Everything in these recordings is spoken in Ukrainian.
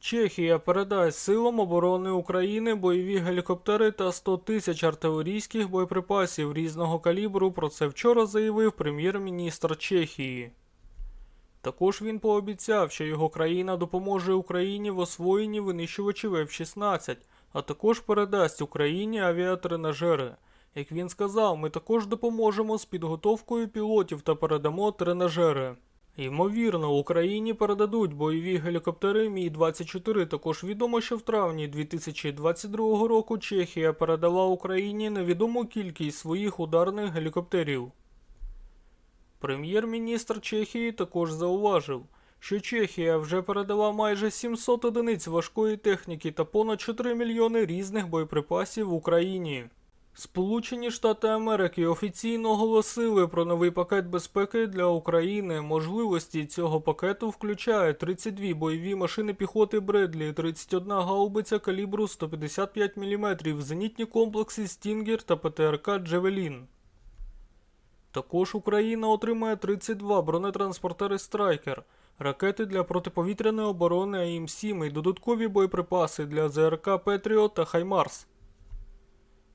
Чехія передасть силам оборони України бойові гелікоптери та 100 тисяч артилерійських боєприпасів різного калібру. Про це вчора заявив прем'єр-міністр Чехії. Також він пообіцяв, що його країна допоможе Україні в освоєнні винищувачів F-16, а також передасть Україні авіатренажери. Як він сказав, ми також допоможемо з підготовкою пілотів та передамо тренажери. Ймовірно, Україні передадуть бойові гелікоптери Мі-24. Також відомо, що в травні 2022 року Чехія передала Україні невідому кількість своїх ударних гелікоптерів. Прем'єр-міністр Чехії також зауважив, що Чехія вже передала майже 700 одиниць важкої техніки та понад 4 мільйони різних боєприпасів Україні. Сполучені Штати Америки офіційно оголосили про новий пакет безпеки для України. Можливості цього пакету включають 32 бойові машини піхоти Бредлі, 31 гаубиця калібру 155 мм, зенітні комплекси Стінгер та ПТРК Джевелін. Також Україна отримає 32 бронетранспортери Страйкер, ракети для протиповітряної оборони АІМ-7 і додаткові боєприпаси для ЗРК Петріот та Хаймарс.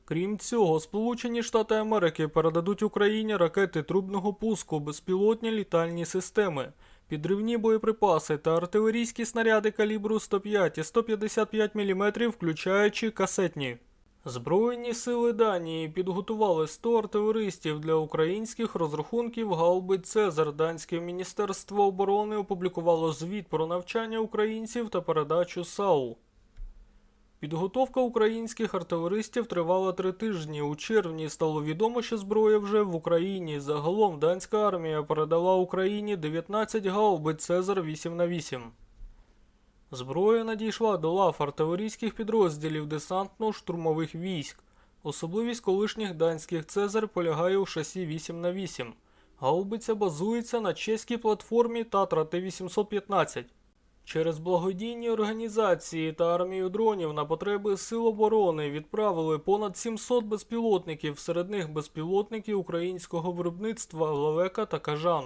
Крім цього, Сполучені Штати Америки передадуть Україні ракети трубного пуску, безпілотні літальні системи, підривні боєприпаси та артилерійські снаряди калібру 105 і 155 мм, включаючи касетні. Збройні сили Данії підготували 100 артилеристів для українських розрахунків гаубиць Цезар. Данське міністерство оборони опублікувало звіт про навчання українців та передачу САУ. Підготовка українських артилеристів тривала три тижні. У червні стало відомо, що зброя вже в Україні. Загалом данська армія передала Україні 19 гаубиць Цезар 8 на 8 Зброя надійшла до лав артилерійських підрозділів десантно-штурмових військ. Особливість колишніх данських Цезар полягає у шасі 8 на 8 Гаубиця базується на чеській платформі Татра Т-815. Через благодійні організації та армію дронів на потреби сил оборони відправили понад 700 безпілотників, серед них безпілотники українського виробництва Левека та Кажан.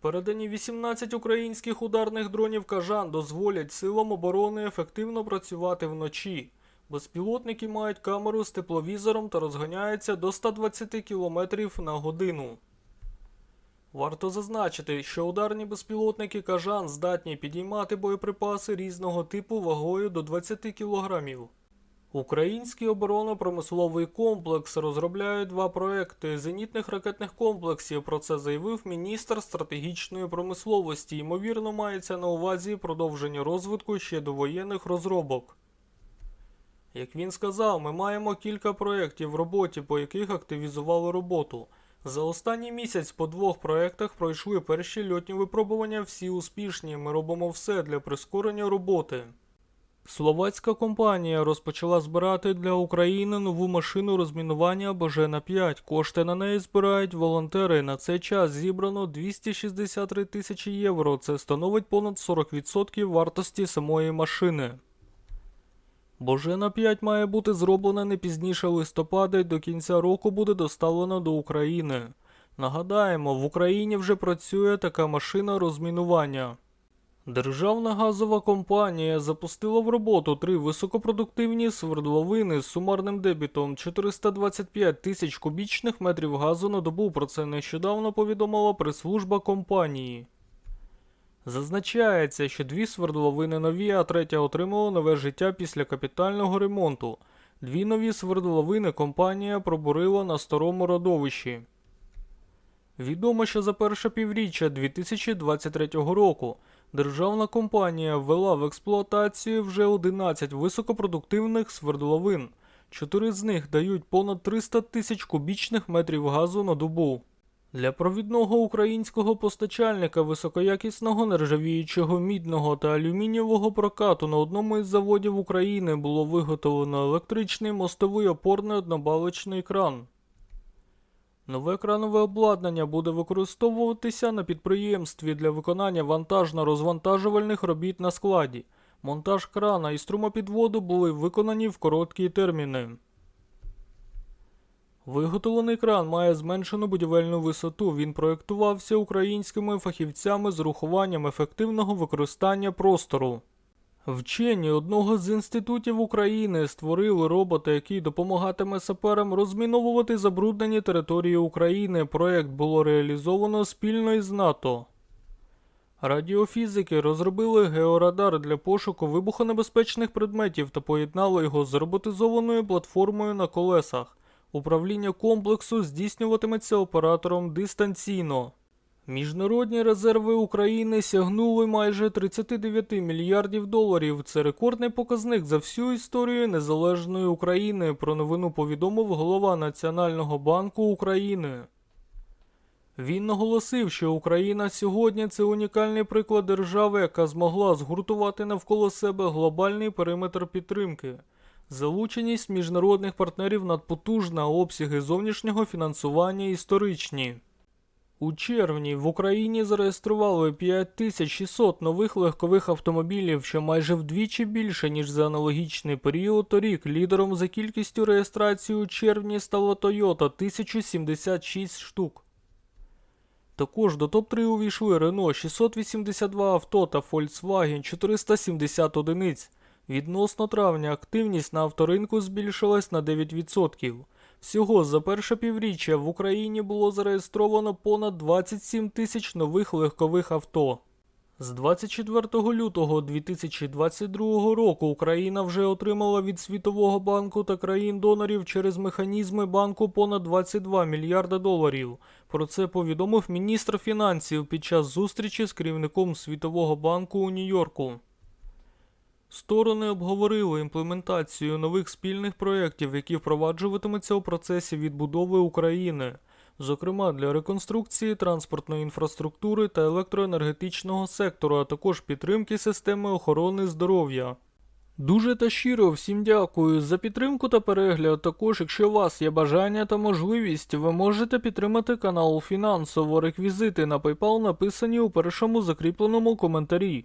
Передані 18 українських ударних дронів Кажан дозволять силам оборони ефективно працювати вночі. Безпілотники мають камеру з тепловізором та розганяються до 120 км на годину. Варто зазначити, що ударні безпілотники Кажан здатні підіймати боєприпаси різного типу вагою до 20 кг. Український оборонно-промисловий комплекс розробляє два проекти зенітних ракетних комплексів. Про це заявив міністр стратегічної промисловості. Ймовірно, мається на увазі продовження розвитку ще до воєнних розробок. Як він сказав, ми маємо кілька проєктів в роботі, по яких активізували роботу. За останній місяць по двох проєктах пройшли перші льотні випробування, всі успішні. Ми робимо все для прискорення роботи. Словацька компанія розпочала збирати для України нову машину розмінування Божена 5. Кошти на неї збирають волонтери. На цей час зібрано 263 тисячі євро. Це становить понад 40% вартості самої машини. Божена 5 має бути зроблена не пізніше листопада і до кінця року буде доставлена до України. Нагадаємо, в Україні вже працює така машина розмінування. Державна газова компанія запустила в роботу три високопродуктивні свердловини з сумарним дебітом 425 тисяч кубічних метрів газу на добу. Про це нещодавно повідомила прес-служба компанії. Зазначається, що дві свердловини нові, а третя отримала нове життя після капітального ремонту. Дві нові свердловини компанія пробурила на старому родовищі. Відомо, що за перше півріччя 2023 року державна компанія ввела в експлуатацію вже 11 високопродуктивних свердловин. Чотири з них дають понад 300 тисяч кубічних метрів газу на добу. Для провідного українського постачальника високоякісного нержавіючого мідного та алюмінієвого прокату на одному із заводів України було виготовлено електричний мостовий опорний однобалочний кран. Нове кранове обладнання буде використовуватися на підприємстві для виконання вантажно-розвантажувальних робіт на складі. Монтаж крана і струмопідводу були виконані в короткі терміни. Виготовлений кран має зменшену будівельну висоту. Він проєктувався українськими фахівцями з урахуванням ефективного використання простору. Вчені одного з інститутів України створили робота, який допомагатиме саперам розміновувати забруднені території України. Проєкт було реалізовано спільно із НАТО. Радіофізики розробили георадар для пошуку вибухонебезпечних предметів та поєднали його з роботизованою платформою на колесах. Управління комплексу здійснюватиметься оператором дистанційно. Міжнародні резерви України сягнули майже 39 мільярдів доларів. Це рекордний показник за всю історію незалежної України. Про новину повідомив голова Національного банку України. Він наголосив, що Україна сьогодні це унікальний приклад держави, яка змогла згуртувати навколо себе глобальний периметр підтримки. Залученість міжнародних партнерів надпотужна, обсяги зовнішнього фінансування історичні. У червні в Україні зареєстрували 5600 нових легкових автомобілів, що майже вдвічі більше, ніж за аналогічний період торік. Лідером за кількістю реєстрацій у червні стала Toyota 1076 штук. Також до топ-3 увійшли Renault 682 авто та Volkswagen 470 одиниць. Відносно травня активність на авторинку збільшилась на 9%. Всього за перше півріччя в Україні було зареєстровано понад 27 тисяч нових легкових авто. З 24 лютого 2022 року Україна вже отримала від Світового банку та країн-донорів через механізми банку понад 22 мільярда доларів. Про це повідомив міністр фінансів під час зустрічі з керівником Світового банку у Нью-Йорку. Сторони обговорили імплементацію нових спільних проєктів, які впроваджуватимуться у процесі відбудови України, зокрема для реконструкції транспортної інфраструктури та електроенергетичного сектору, а також підтримки системи охорони здоров'я. Дуже та щиро всім дякую за підтримку та перегляд. Також, якщо у вас є бажання та можливість, ви можете підтримати канал фінансово. Реквізити на PayPal написані у першому закріпленому коментарі.